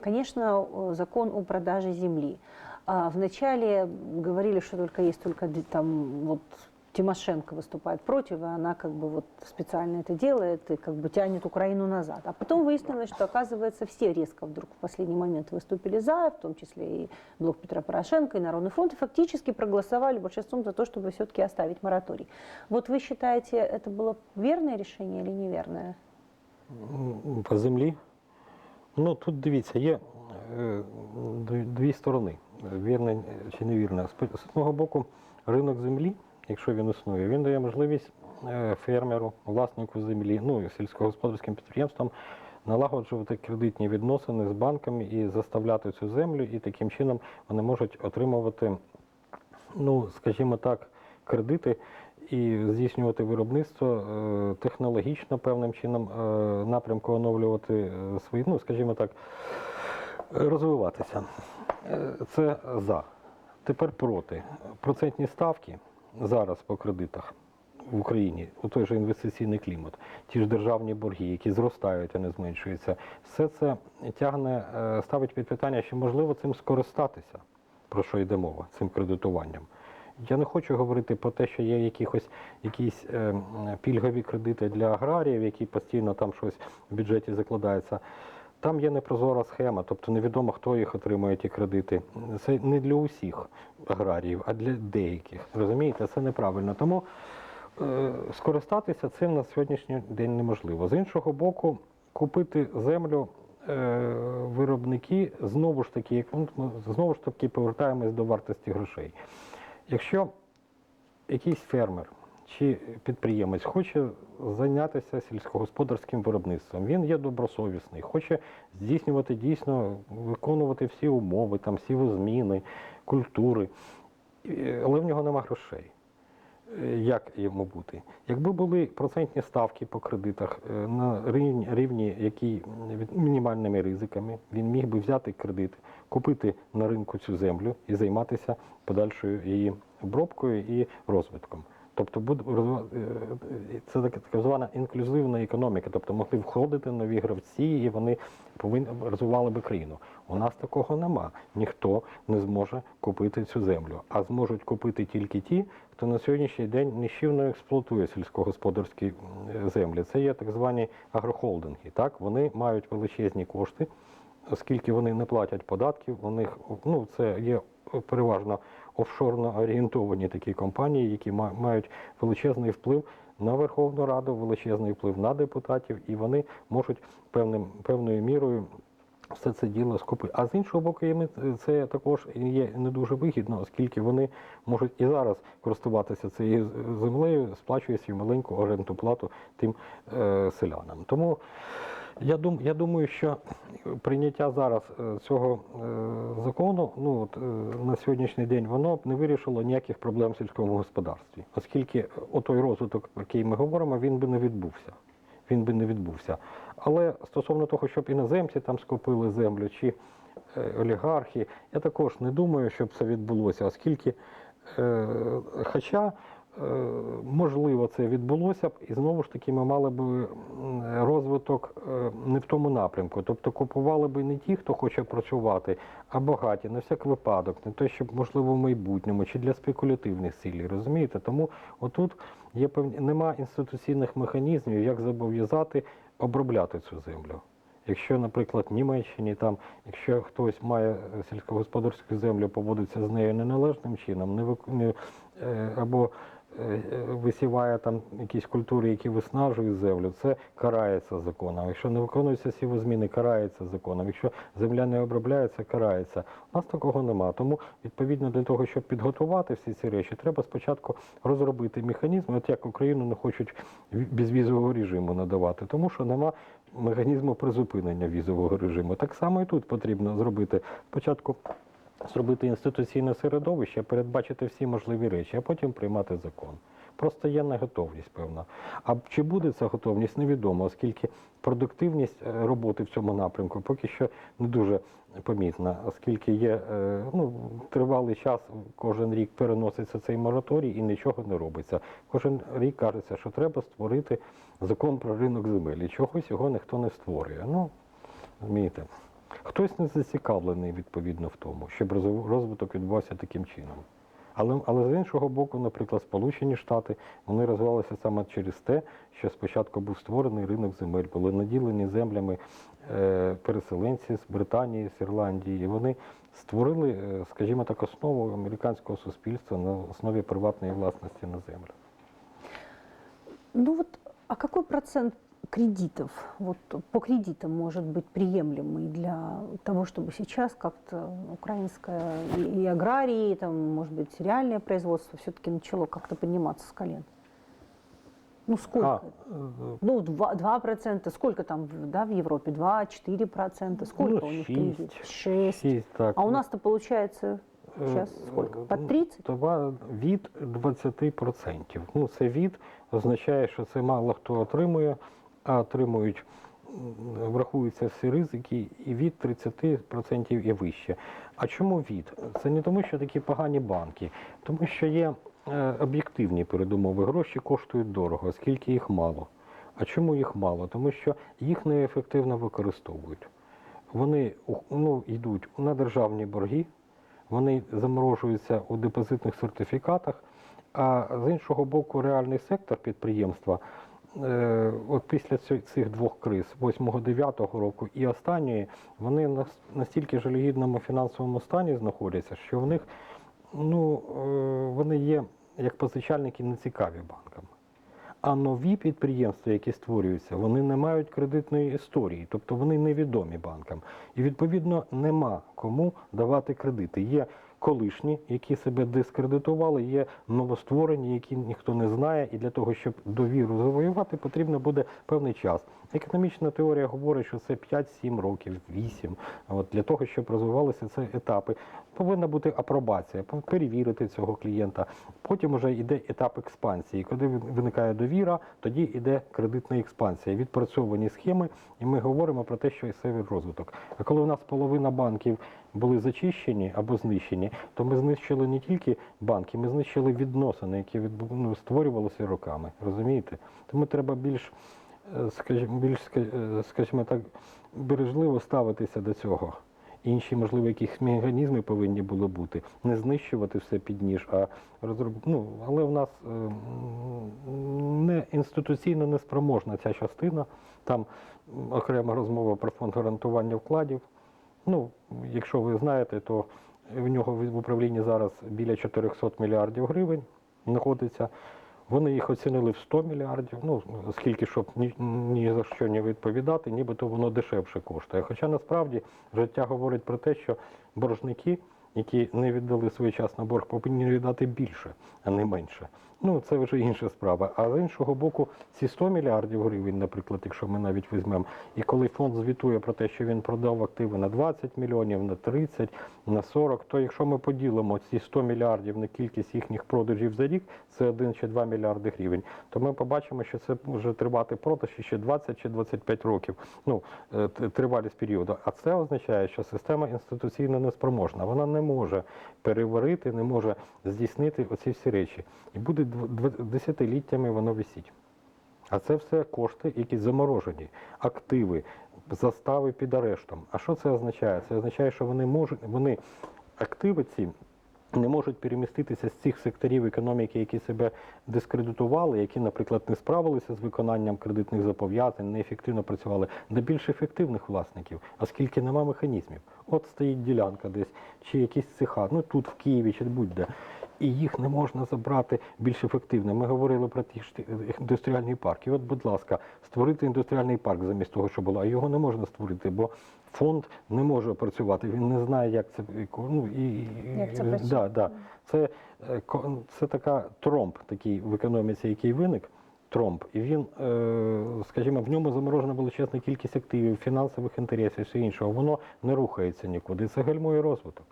Конечно, закон о продаже земли. А Вначале говорили, что только есть только там вот Тимошенко выступает против, и она как бы вот специально это делает и как бы тянет Украину назад. А потом выяснилось, что оказывается все резко вдруг в последний момент выступили за, в том числе и блок Петра Порошенко, и Народный фронт, и фактически проголосовали большинством за то, чтобы все-таки оставить мораторий. Вот вы считаете, это было верное решение или неверное? По землі. Ну тут дивіться, є е, дві- сторони. Вірне чи невірне. З одного боку, ринок землі, якщо він існує, він дає можливість е, фермеру, власнику землі, ну і сільськогосподарським підприємствам налагоджувати кредитні відносини з банками і заставляти цю землю, і таким чином вони можуть отримувати, ну скажімо так, кредити і здійснювати виробництво е, технологічно певним чином е, напрямку оновлювати е, свої, ну скажімо так, розвиватися. Це за. Тепер проти. Процентні ставки зараз по кредитах в Україні, у той же інвестиційний клімат, ті ж державні борги, які зростають, а не зменшуються, все це тягне, ставить під питання, чи можливо цим скористатися, про що йде мова, цим кредитуванням. Я не хочу говорити про те, що є якихось, якісь е, пільгові кредити для аграріїв, які постійно там щось в бюджеті закладається. Там є непрозора схема, тобто невідомо, хто їх отримує ті кредити. Це не для усіх аграріїв, а для деяких. Розумієте, це неправильно. Тому е, скористатися цим на сьогоднішній день неможливо. З іншого боку, купити землю е, виробники знову ж таки, ну, знову ж таки повертаємось до вартості грошей. Якщо якийсь фермер чи підприємець хоче зайнятися сільськогосподарським виробництвом, він є добросовісний, хоче здійснювати дійсно, виконувати всі умови, там всі зміни, культури, але в нього нема грошей. Як йому бути? Якби були процентні ставки по кредитах е, на рівні, рівні які від мінімальними ризиками, він міг би взяти кредит, купити на ринку цю землю і займатися подальшою її обробкою і розвитком. Тобто е, е, це так звана інклюзивна економіка, тобто могли входити нові гравці, і вони повинні розвивали би країну. У нас такого нема. Ніхто не зможе купити цю землю, а зможуть купити тільки ті, хто на сьогоднішній день нищівно експлуатує сільськогосподарські землі. Це є так звані агрохолдинги. Так вони мають величезні кошти, оскільки вони не платять податків. У них ну це є переважно офшорно орієнтовані такі компанії, які ма- мають величезний вплив на Верховну Раду, величезний вплив на депутатів, і вони можуть певним певною мірою. Все це діло скупити. А з іншого боку, їм це також є не дуже вигідно, оскільки вони можуть і зараз користуватися цією землею, сплачуючи маленьку орендну плату тим е, селянам. Тому я, дум, я думаю, що прийняття зараз е, цього е, закону ну, от, е, на сьогоднішній день воно б не вирішило ніяких проблем в сільському господарстві, оскільки отой розвиток, про який ми говоримо, він би не відбувся. Він би не відбувся. Але стосовно того, щоб іноземці там скупили землю чи олігархи, я також не думаю, щоб це відбулося, оскільки, хоча можливо це відбулося б, і знову ж таки ми мали б розвиток е, не в тому напрямку. Тобто купували б не ті, хто хоче працювати, а багаті на всяк випадок, не те, щоб можливо в майбутньому чи для спекулятивних цілей. Розумієте? Тому отут є певні нема інституційних механізмів, як зобов'язати обробляти цю землю. Якщо, наприклад, в Німеччині там, якщо хтось має е, сільськогосподарську землю, поводиться з нею неналежним чином, не, не, е, або е, е, висіває там якісь культури, які виснажують землю, це карається законом. Якщо не виконуються сівозміни, карається законом. Якщо земля не обробляється, карається. У нас такого нема. Тому відповідно для того, щоб підготувати всі ці речі, треба спочатку розробити механізм, от як Україну не хочуть ві- безвізового режиму надавати, тому що нема механізму призупинення візового режиму. Так само і тут потрібно зробити спочатку. Зробити інституційне середовище, передбачити всі можливі речі, а потім приймати закон. Просто є неготовність певна. А чи буде ця готовність, невідомо, оскільки продуктивність е, роботи в цьому напрямку поки що не дуже помітна, оскільки є е, ну, тривалий час, кожен рік переноситься цей мораторій і нічого не робиться. Кожен рік кажеться, що треба створити закон про ринок земель. І чогось його ніхто не створює. Ну, розумієте. Хтось не зацікавлений відповідно в тому, щоб розвиток відбувався таким чином. Але, але з іншого боку, наприклад, Сполучені Штати вони розвивалися саме через те, що спочатку був створений ринок земель, були наділені землями е, переселенці з Британії, з Ірландії. І вони створили, е, скажімо так, основу американського суспільства на основі приватної власності на землю. Ну вот, а какой процент кредитов, вот по кредитам может быть приемлемый для того, чтобы сейчас как-то украинское и, и аграрии, там, может быть, реальное производство все-таки начало как-то подниматься с колен? Ну сколько? А, это? Ну, 2%, 2%, сколько там в- да, в Европе? 2-4%, процента, сколько ну, у них шесть, кредит? 6. шість, так. А у нас-то получается Е, сейчас сколько? е, Под ну, 30? Това від 20%. Ну, це від означає, що це мало хто отримує, а отримують, врахуються всі ризики, і від 30% і вище. А чому від? Це не тому, що такі погані банки, тому що є е, об'єктивні передумови. Гроші коштують дорого, оскільки їх мало. А чому їх мало? Тому що їх неефективно використовують. Вони ну, йдуть на державні борги, вони заморожуються у депозитних сертифікатах, а з іншого боку, реальний сектор підприємства, от після цих двох криз, 8-9 року і останньої, вони настільки жалюгідному фінансовому стані знаходяться, що в них ну, е, вони є як позичальники не цікаві банкам. А нові підприємства, які створюються, вони не мають кредитної історії, тобто вони невідомі банкам. І відповідно нема кому давати кредити. Є колишні, які себе дискредитували, є новостворені, які ніхто не знає. І для того, щоб довіру завоювати, потрібно буде певний час. Економічна теорія говорить, що це 5-7 років, 8. От для того, щоб розвивалися ці етапи, повинна бути апробація, перевірити цього клієнта. Потім вже йде етап експансії. Коли виникає довіра, тоді йде кредитна експансія, відпрацьовані схеми, і ми говоримо про те, що це розвиток. А коли у нас половина банків були зачищені або знищені, то ми знищили не тільки банки, ми знищили відносини, які ну, створювалися роками. Розумієте? Тому треба більш, е, скажімо, більш е, скажімо так, бережливо ставитися до цього. Інші, можливо, якісь механізми повинні були бути. Не знищувати все під ніж, а розроб... ну, але в нас е, не інституційно неспроможна ця частина. Там окрема розмова про фонд гарантування вкладів. Ну, якщо ви знаєте, то в нього в управлінні зараз біля 400 мільярдів гривень знаходиться. Вони їх оцінили в 100 мільярдів. Ну, скільки, щоб ні, ні за що не відповідати, нібито воно дешевше коштує. Хоча насправді життя говорить про те, що боржники, які не віддали своєчасно борг, повинні віддати більше, а не менше. Ну, це вже інша справа. А з іншого боку, ці 100 мільярдів гривень, наприклад, якщо ми навіть візьмемо, і коли фонд звітує про те, що він продав активи на 20 мільйонів, на 30, на 40, то якщо ми поділимо ці 100 мільярдів на кількість їхніх продажів за рік, це 1 чи 2 мільярди гривень, то ми побачимо, що це може тривати продаж ще 20 чи 25 років. Ну, е, тривалість періоду. А це означає, що система інституційно неспроможна. Вона не може переварити, не може здійснити оці всі речі. І буде десятиліттями воно висіть. А це все кошти, які заморожені, активи, застави під арештом. А що це означає? Це означає, що вони можуть, вони активи ці не можуть переміститися з цих секторів економіки, які себе дискредитували, які, наприклад, не справилися з виконанням кредитних зобов'язань, неефективно працювали, до більш ефективних власників, оскільки нема механізмів. От стоїть ділянка десь, чи якісь цеха, ну тут в Києві, чи будь-де. І їх не можна забрати більш ефективно. Ми говорили про ті індустріальні парки. От, будь ласка, створити індустріальний парк замість того, що було, а його не можна створити, бо фонд не може працювати. Він не знає, як це ну, і, Як це працює. да, да. Це, е, це така тромб такий в економіці, який виник. Тромб, і він, е, скажімо, в ньому заморожена величезна кількість активів, фінансових інтересів, все іншого. Воно не рухається нікуди. Це гальмує розвиток.